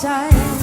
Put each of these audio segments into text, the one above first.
ใจ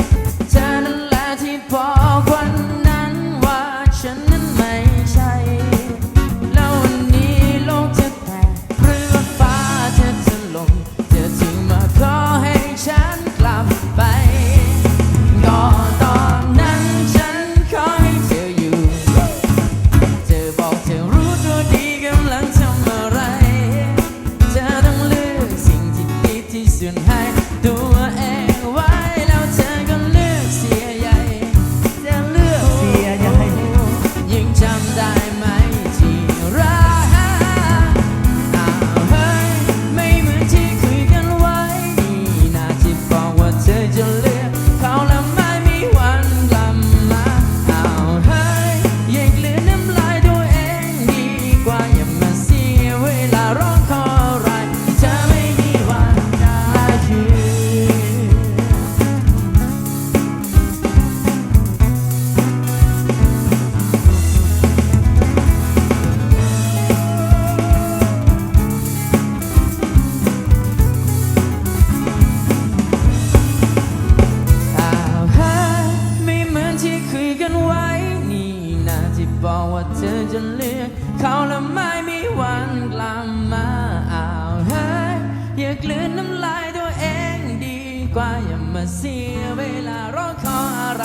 ที่บอกว่าเธอจะเลือกเขาแล้วไม่มีวันกลับมาอ้าวเฮ้ยอย่ากลืนน้ำลายตัวเองดีกว่าอย่ามาเสียเวลารอคอยอะไร